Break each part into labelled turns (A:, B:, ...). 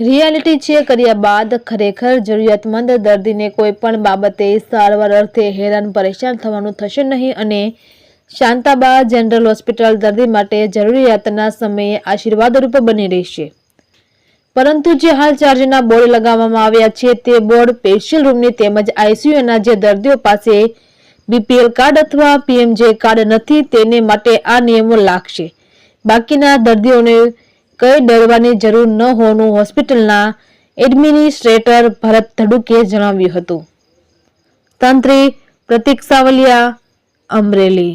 A: Reality check કર્યા બાદ ખરેખર જરૂરિયાતમંદ દર્દીને કોઈ પણ બાબતે સારવાર અર્થે હેરાન પરેશાન થવાનું થશે નહીં અને શાંતાબા જનરલ હોસ્પિટલ દર્દી માટે જરૂરિયાતના સમયે આશીર્વાદરૂપ બની રહેશે. પરંતુ જે હાલ ચાર્જના બોર્ડ લગાવવામાં આવ્યા છે તે બોર્ડ પેશિયલ રૂમની તેમજ આઈસીયુના જે દર્દીઓ પાસે બીપીએલ કાર્ડ અથવા પીએમજે કાર્ડ નથી તેને માટે આ નિયમો લાગશે. બાકીના દર્દીઓને કઈ ડરવાની જરૂર ન હોવાનું હોસ્પિટલના એડમિનિસ્ટ્રેટર ભરત ધડુકે જણાવ્યું હતું. તંત્રી પ્રતિક સાવલિયા અમરેલી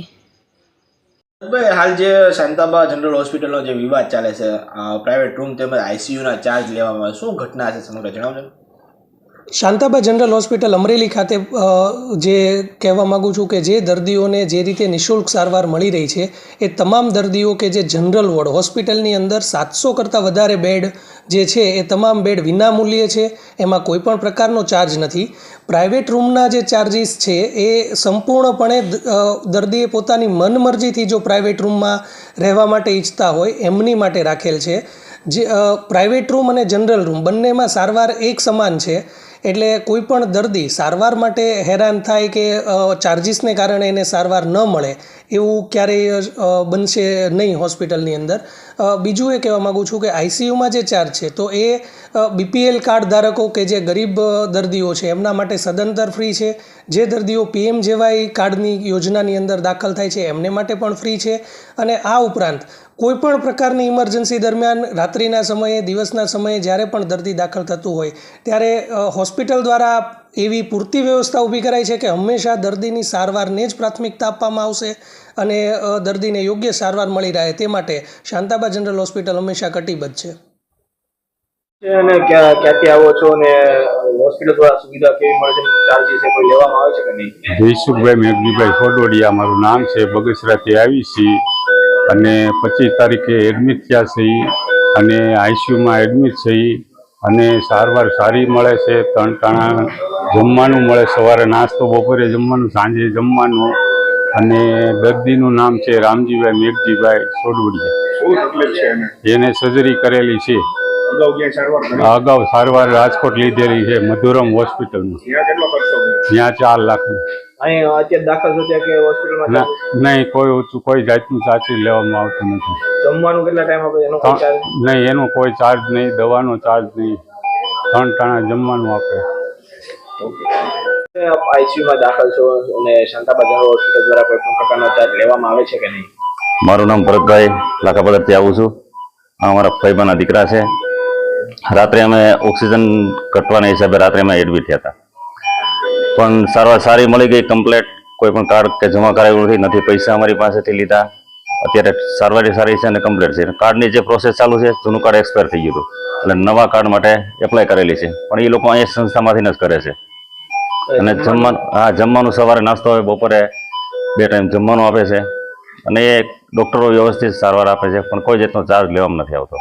B: હાલ જે શાંતાબા જનરલ હોસ્પિટલનો જે વિવાદ ચાલે છે પ્રાઇવેટ રૂમ તેમજ આઈસીયુના ચાર્જ લેવામાં શું ઘટના છે સમગ્ર જણાવજો.
C: શાંતાબા જનરલ હોસ્પિટલ અમરેલી ખાતે જે કહેવા માગું છું કે જે દર્દીઓને જે રીતે નિઃશુલ્ક સારવાર મળી રહી છે, એ તમામ દર્દીઓ કે જે જનરલ વોર્ડ હોસ્પિટલની અંદર સાતસો કરતાં વધારે બેડ જે છે, એ તમામ બેડ વિનામૂલ્યે છે, એમાં કોઈ પણ પ્રકારનો ચાર્જ નથી. પ્રાઇવેટ રૂમના જે ચાર્જિસ છે, એ સંપૂર્ણપણે દર્દીએ પોતાની મનમરજીથી જો પ્રાઇવેટ રૂમમાં રહેવા માટે ઈચ્છતા હોય, એમની માટે રાખેલ છે. જે પ્રાઇવેટ રૂમ અને જનરલ રૂમ બંનેમાં સારવાર એક સમાન છે. એટલે કોઈ પણ દર્દી સારવાર માટે હેરાન થાય કે ચાર્જીસને કારણે એને સારવાર ન મળે, એવું ક્યારેય બનશે નહીં હોસ્પિટલની અંદર. બીજું એ કહેવા માગું છું કે આઈસીયુમાં જે ચાર્જ છે, તો એ બીપીએલ કાર્ડ ધારકો કે જે ગરીબ દર્દીઓ છે, એમના માટે સદંતર ફ્રી છે. જે દર્દીઓ પીએમ જેવાય કાર્ડની યોજનાની અંદર દાખલ થાય છે, એમને માટે પણ ફ્રી છે. અને આ ઉપરાંત કોઈ પણ પ્રકારની ઇમરજન્સી દરમિયાન રાત્રિના સમયે દિવસના સમયે જ્યારે પણ દર્દી દાખલ થતું હોય ત્યારે હોસ્પિટલ દ્વારા એવી પૂરતી વ્યવસ્થા ઊભી કરાઈ છે કે હંમેશા દર્દીની સારવારને જ પ્રાથમિકતા આપવામાં આવશે અને દર્દીને યોગ્ય સારવાર મળી રહે તે માટે શાંતાબા જનરલ હોસ્પિટલ હંમેશા કટિબદ્ધ છે.
B: અને ક્યાં ક્યાંથી આવો છો અને હોસ્પિટલ દ્વારા સુવિધા કેવી મળે છે? ચાર્જીસ કોઈ લેવામાં આવે છે કે નહીં?
D: જયસુખભાઈ મેઘજીભાઈ ફોડોડિયા મારું નામ છે બગસરાથી આવી છીએ. અને પચીસ તારીખે એડમિટ થયા છે અને આઈસીયુમાં એડમિટ છે અને સારવાર સારી મળે છે ત્રણ ટાણા જમવાનું મળે સવારે નાસ્તો બપોરે જમવાનું સાંજે જમવાનું. અને દર્દીનું નામ છે રામજીભાઈ મેઘજીભાઈ સોડવડિયા.
E: એને?
D: સર્જરી કરેલી છે.
E: અગાઉ સારવાર
D: રાજકોટ લીધેલી છે મધુરમ હોસ્પિટલમાં.
E: ત્યાં
D: ચાર ના નહીં કોઈ ઊંચું કોઈ જાતનું ચાર્જ લેવામાં આવતું નથી.
B: જમવાનું કેટલા ટાઈમ આપે? એનો
D: નહીં એનો કોઈ ચાર્જ નહીં દવાનો ચાર્જ નહીં. ત્રણ ટાણા જમવાનું આપે.
B: આઈસીયુમાં દાખલ છો અને શાંતાબા હોસ્પિટલ દ્વારા કોઈ પણ પ્રકારનો ચાર્જ લેવામાં આવે છે કે નહીં?
F: મારું નામ ભરતભાઈ લાખાપદરથી આવું છું. આ અમારા ભાઈબાના દીકરા છે. રાત્રે અમે ઓક્સિજન કટવાના હિસાબે રાત્રે અમે એડમિટ થયા હતા. પણ સારવાર સારી મળી ગઈ કમ્પ્લેટ કોઈ પણ કાર્ડ કે જમા કરાવ્યું નથી નથી પૈસા અમારી પાસેથી લીધા. અત્યારે સારવાર સારી છે અને કમ્પ્લેટ છે. કાર્ડની જે પ્રોસેસ ચાલુ છે, જૂનું કાર્ડ એક્સપાયર થઈ ગયું હતું. એટલે નવા કાર્ડ માટે એપ્લાય કરેલી છે. પણ એ લોકો અહીંયા સંસ્થામાંથી જ કરે છે. અને જમવાનું હા, જમવાનું સવારે નાસ્તો હોય, બપોરે બે ટાઈમ જમવાનું આપે છે. અને એ ડૉક્ટરો વ્યવસ્થિત સારવાર આપે છે, પણ કોઈ જાતનો ચાર્જ લેવામાં નથી આવતો.